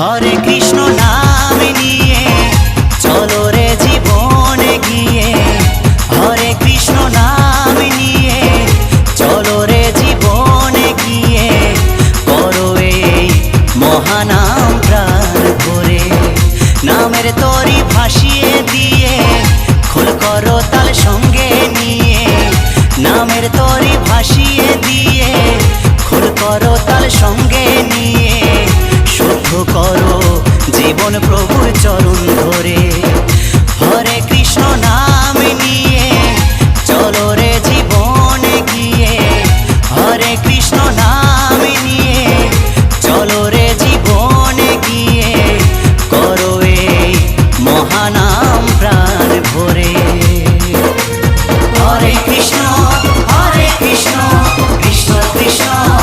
হরে কৃষ্ণ নাম নিয়ে, চলো রে জীবন গিয়ে, হরে কৃষ্ণ নাম নিয়ে, চলো রে জীবন গিয়ে, করো এই মহানাম প্রাণ করে, নামের তরি ভাসিয়ে দিয়ে, খোল করো তাল সঙ্গে নিয়ে, নামের তরি ভাসিয়ে দিয়ে, খোল করো তাল সঙ্গে নিয়ে। জীবন প্রভুর চরণ ধরে। হরে কৃষ্ণ নাম নিয়ে চলো রে জীবনে গিয়ে। হরে কৃষ্ণ নাম নিয়ে চলো রে জীবন গিয়ে। করো এই মহানাম প্রাণ ভরে। হরে কৃষ্ণ হরে কৃষ্ণ কৃষ্ণ কৃষ্ণ।